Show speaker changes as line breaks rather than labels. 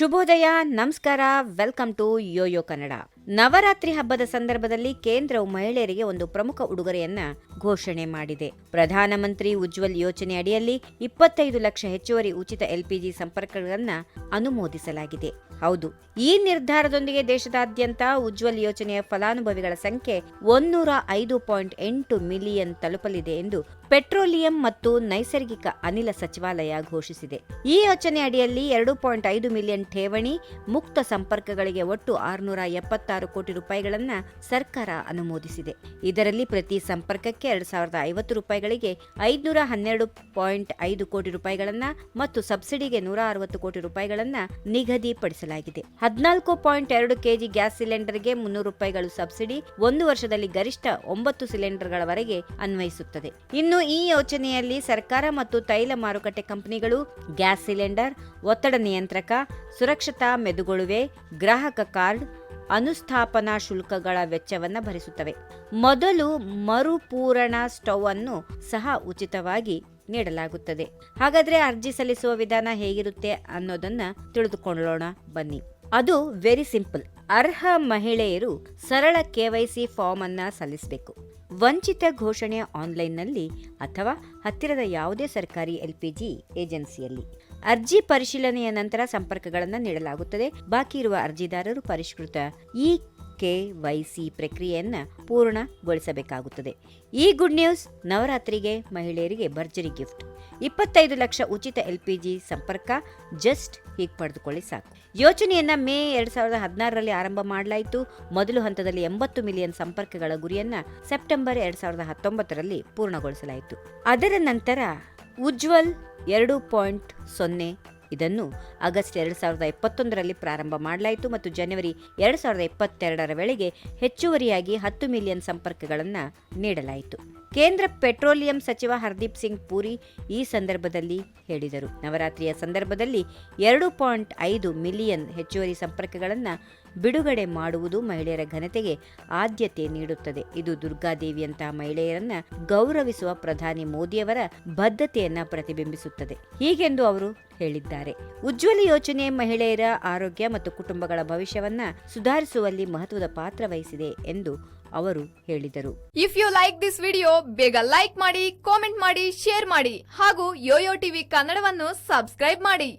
ಶುಭೋದಯ, ನಮಸ್ಕಾರ, welcome to YoYo Kannada. Navratri ಹಬ್ಬದ ಸಂದರ್ಭದಲ್ಲಿ ಕೇಂದ್ರವು ಮಹಿಳೆಯರಿಗೆ ಒಂದು ಪ್ರಮುಖ ಉಡುಗೊರೆಯನ್ನ ಘೋಷಣೆ ಮಾಡಿದೆ. ಪ್ರಧಾನಮಂತ್ರಿ ಉಜ್ವಲ್ ಯೋಜನೆ ಅಡಿಯಲ್ಲಿ ಇಪ್ಪತ್ತೈದು ಲಕ್ಷ ಹೆಚ್ಚುವರಿ ಉಚಿತ ಎಲ್ಪಿಜಿ ಸಂಪರ್ಕಗಳನ್ನ ಅನುಮೋದಿಸಲಾಗಿದೆ. ಹೌದು, ಈ ನಿರ್ಧಾರದೊಂದಿಗೆ ದೇಶದಾದ್ಯಂತ ಉಜ್ವಲ್ ಯೋಜನೆಯ ಫಲಾನುಭವಿಗಳ ಸಂಖ್ಯೆ ಒನ್ನೂರ ಐದು ಪಾಯಿಂಟ್ ಎಂಟು ಮಿಲಿಯನ್ ತಲುಪಲಿದೆ ಎಂದು ಪೆಟ್ರೋಲಿಯಂ ಮತ್ತು ನೈಸರ್ಗಿಕ ಅನಿಲ ಸಚಿವಾಲಯ ಘೋಷಿಸಿದೆ. ಈ ಯೋಜನೆ ಅಡಿಯಲ್ಲಿ ಎರಡು ಪಾಯಿಂಟ್ ಐದು ಮಿಲಿಯನ್ ಠೇವಣಿ, ಮುಕ್ತ ಸಂಪರ್ಕಗಳಿಗೆ ಒಟ್ಟು ಆರುನೂರ ಎಪ್ಪತ್ತಾರು ಕೋಟಿ ರೂಪಾಯಿಗಳನ್ನು ಸರ್ಕಾರ ಅನುಮೋದಿಸಿದೆ. ಇದರಲ್ಲಿ ಪ್ರತಿ ಸಂಪರ್ಕಕ್ಕೆ ಎರಡು ಸಾವಿರದ ಐವತ್ತು ರೂಪಾಯಿಗಳಿಗೆ ಐದುನೂರ ಹನ್ನೆರಡು ಪಾಯಿಂಟ್ ಐದು ಕೋಟಿ ರೂಪಾಯಿಗಳನ್ನು ಮತ್ತು ಸಬ್ಸಿಡಿಗೆ ನೂರ ಅರವತ್ತು ಕೋಟಿ ರೂಪಾಯಿಗಳನ್ನು ನಿಗದಿಪಡಿಸಲಾಗಿದೆ. ಹದಿನಾಲ್ಕು ಪಾಯಿಂಟ್ ಎರಡು ಕೆಜಿ ಗ್ಯಾಸ್ ಸಿಲಿಂಡರ್ಗೆ ಮುನ್ನೂರು ರೂಪಾಯಿಗಳು ಸಬ್ಸಿಡಿ, ಒಂದು ವರ್ಷದಲ್ಲಿ ಗರಿಷ್ಠ ಒಂಬತ್ತು ಸಿಲಿಂಡರ್ಗಳವರೆಗೆ ಅನ್ವಯಿಸುತ್ತದೆ. ಇನ್ನು ಈ ಯೋಜನೆಯಲ್ಲಿ ಸರ್ಕಾರ ಮತ್ತು ತೈಲ ಮಾರುಕಟ್ಟೆ ಕಂಪನಿಗಳು, ಗ್ಯಾಸ್ ಸಿಲಿಂಡರ್, ಒತ್ತಡ ನಿಯಂತ್ರಕ, ಸುರಕ್ಷತಾ ಮೆದುಗೊಳುವೆ, ಗ್ರಾಹಕ ಕಾರ್ಡ್, ಅನುಸ್ಥಾಪನಾ ಶುಲ್ಕಗಳ ವೆಚ್ಚವನ್ನು ಭರಿಸುತ್ತವೆ. ಮೊದಲು ಮರುಪೂರಣ ಸ್ಟವ್ ಅನ್ನು ಸಹ ಉಚಿತವಾಗಿ ನೀಡಲಾಗುತ್ತದೆ. ಹಾಗಾದ್ರೆ ಅರ್ಜಿ ಸಲ್ಲಿಸುವ ವಿಧಾನ ಹೇಗಿರುತ್ತೆ ಅನ್ನೋದನ್ನ ತಿಳಿದುಕೊಳ್ಳೋಣ, ಬನ್ನಿ. ಅದು ವೆರಿ ಸಿಂಪಲ್ ಅರ್ಹ ಮಹಿಳೆಯರು ಸರಳ ಕೆವೈಸಿ ಫಾರ್ಮ್ ಅನ್ನ ಸಲ್ಲಿಸಬೇಕು. ವಂಚಿತ ಘೋಷಣೆ ಆನ್ಲೈನ್ನಲ್ಲಿ ಅಥವಾ ಹತ್ತಿರದ ಯಾವುದೇ ಸರ್ಕಾರಿ ಎಲ್ಪಿಜಿ ಏಜೆನ್ಸಿಯಲ್ಲಿ. ಅರ್ಜಿ ಪರಿಶೀಲನೆಯ ನಂತರ ಸಂಪರ್ಕಗಳನ್ನು ನೀಡಲಾಗುತ್ತದೆ. ಬಾಕಿ ಇರುವ ಅರ್ಜಿದಾರರು ಪರಿಷ್ಕೃತ ಇ ಕೆ ವೈ ಪ್ರಕ್ರಿಯೆಯನ್ನ ಪೂರ್ಣಗೊಳಿಸಬೇಕಾಗುತ್ತದೆ. ಈ ಗುಡ್ ನ್ಯೂಸ್ ನವರಾತ್ರಿಗೆ ಮಹಿಳೆಯರಿಗೆ ಭರ್ಜರಿ ಗಿಫ್ಟ್. ಇಪ್ಪತ್ತೈದು ಲಕ್ಷ ಉಚಿತ ಎಲ್ಪಿಜಿ ಸಂಪರ್ಕ ಜಸ್ಟ್ ಹೀಗೆ ಪಡೆದುಕೊಳ್ಳಿ ಸಾಕು. ಯೋಜನೆಯನ್ನ ಮೇ ಎರಡ್ ಸಾವಿರದ ಹದಿನಾರರಲ್ಲಿ ಆರಂಭ ಮಾಡಲಾಯಿತು. ಮೊದಲು ಹಂತದಲ್ಲಿ ಎಂಬತ್ತು ಮಿಲಿಯನ್ ಸಂಪರ್ಕಗಳ ಗುರಿಯನ್ನ ಸೆಪ್ಟೆಂಬರ್ ಎರಡ್ ಸಾವಿರದ ಹತ್ತೊಂಬತ್ತರಲ್ಲಿ ಪೂರ್ಣಗೊಳಿಸಲಾಯಿತು. ಅದರ ನಂತರ ಉಜ್ವಲ್ ಎರಡು ಪಾಯಿಂಟ್ ಸೊನ್ನೆ ಇದನ್ನು ಆಗಸ್ಟ್ ಎರಡು ಸಾವಿರದ ಇಪ್ಪತ್ತೊಂದರಲ್ಲಿ ಪ್ರಾರಂಭ ಮಾಡಲಾಯಿತು ಮತ್ತು ಜನವರಿ ಎರಡು ಸಾವಿರದ ಇಪ್ಪತ್ತೆರಡರ ವೇಳೆಗೆ ಹೆಚ್ಚುವರಿಯಾಗಿ ಹತ್ತು ಮಿಲಿಯನ್ ಸಂಪರ್ಕಗಳನ್ನು ನೀಡಲಾಯಿತು. ಕೇಂದ್ರ ಪೆಟ್ರೋಲಿಯಂ ಸಚಿವ ಹರ್ದೀಪ್ ಸಿಂಗ್ ಪೂರಿ ಈ ಸಂದರ್ಭದಲ್ಲಿ ಹೇಳಿದರು. ನವರಾತ್ರಿಯ ಸಂದರ್ಭದಲ್ಲಿ ಎರಡು ಪಾಯಿಂಟ್ ಐದು ಮಿಲಿಯನ್ ಹೆಚ್ಚುವರಿ ಸಂಪರ್ಕಗಳನ್ನು ಬಿಡುಗಡೆ ಮಾಡುವುದು ಮಹಿಳೆಯರ ಘನತೆಗೆ ಆದ್ಯತೆ ನೀಡುತ್ತದೆ. ಇದು ದುರ್ಗಾದೇವಿಯಂತಹ ಮಹಿಳೆಯರನ್ನ ಗೌರವಿಸುವ ಪ್ರಧಾನಿ ಮೋದಿಯವರ ಬದ್ಧತೆಯನ್ನ ಪ್ರತಿಬಿಂಬಿಸುತ್ತದೆ. ಹೀಗೆಂದು ಅವರು ಹೇಳಿದ್ದಾರೆ. ಉಜ್ವಲ ಯೋಜನೆ ಮಹಿಳೆಯರ ಆರೋಗ್ಯ ಮತ್ತು ಕುಟುಂಬಗಳ ಭವಿಷ್ಯವನ್ನ ಸುಧಾರಿಸುವಲ್ಲಿ ಮಹತ್ವದ ಪಾತ್ರ ವಹಿಸಿದೆ ಎಂದು ಅವರು ಹೇಳಿದರು.
If you like this video ಬೇಗ ಲೈಕ್ ಮಾಡಿ ಕಾಮೆಂಟ್ ಮಾಡಿ ಶೇರ್ ಮಾಡಿ ಹಾಗೂ ಯೋಯೋ ಟಿವಿ ಕನ್ನಡವನ್ನು ಸಬ್ಸ್ಕ್ರೈಬ್ ಮಾಡಿ.